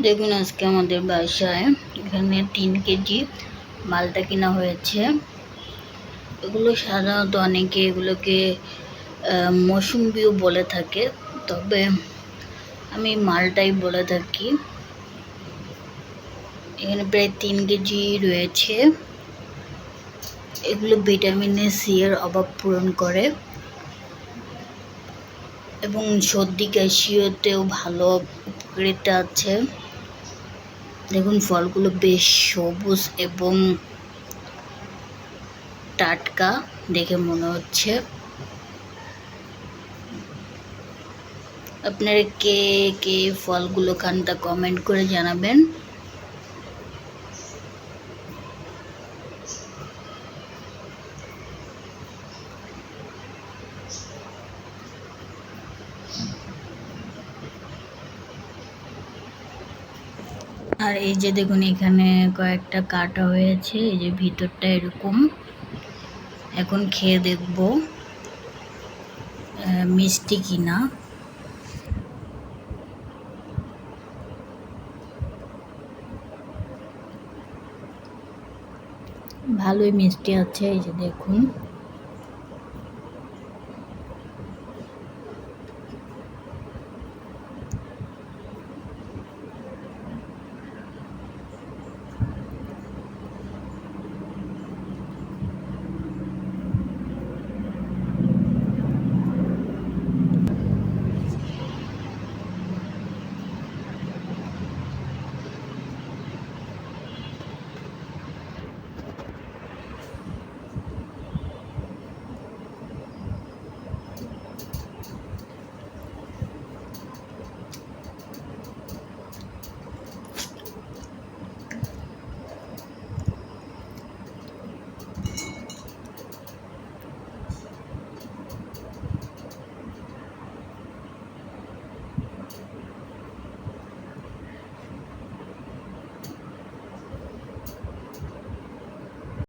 দেখুন আজকে আমাদের বাসায় এখানে তিন কেজি মালটা কিনা হয়েছে। এগুলো সাধারণত অনেকে এগুলোকে মৌসুম্বিও বলে থাকে, তবে আমি মালটাই বলে থাকি। এখানে প্রায় তিন কেজি রয়েছে। এগুলো ভিটামিনে সি এর অভাব পূরণ করে। এবং সর্দি কাশিওতেও ভালো উপকারিতা আছে। দেখুন, ফলগুলো বেশ সবুজ এবং টাটকা দেখে মনে হচ্ছে। আপনারা কে কে ফলগুলো খান তা কমেন্ট করে জানাবেন। আর এই যে দেখুন, এখানে কয়েকটা কাটা হয়েছে, এই যে ভিতরটা এরকম। এখন খেয়ে দেখব মিষ্টি কিনা। ভালোই মিষ্টি আছে, এই যে দেখুন।